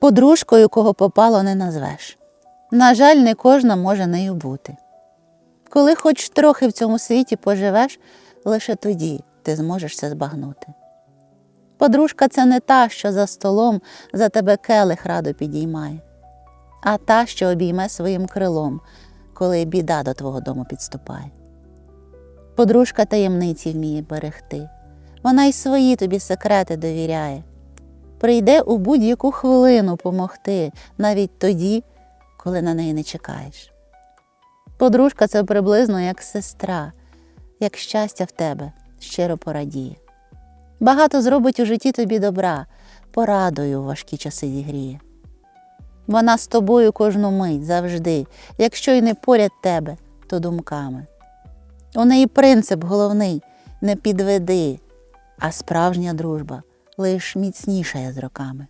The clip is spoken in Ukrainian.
Подружкою, кого попало, не назвеш. На жаль, не кожна може нею бути. Коли хоч трохи в цьому світі поживеш, лише тоді ти зможеш це збагнути. Подружка це не та, що за столом за тебе келих радо підіймає, а та, що обійме своїм крилом, коли біда до твого дому підступає. Подружка таємниці вміє берегти, вона й свої тобі секрети довіряє. Прийде у будь-яку хвилину помогти, навіть тоді, коли на неї не чекаєш. Подружка це приблизно як сестра, як щастя в тебе щиро порадіє. Багато зробить у житті тобі добра, порадою у важкі часи зігріє. Вона з тобою кожну мить завжди, якщо й не поряд тебе, то думками. У неї принцип головний не підведи, а справжня дружба лиш міцнішає з роками.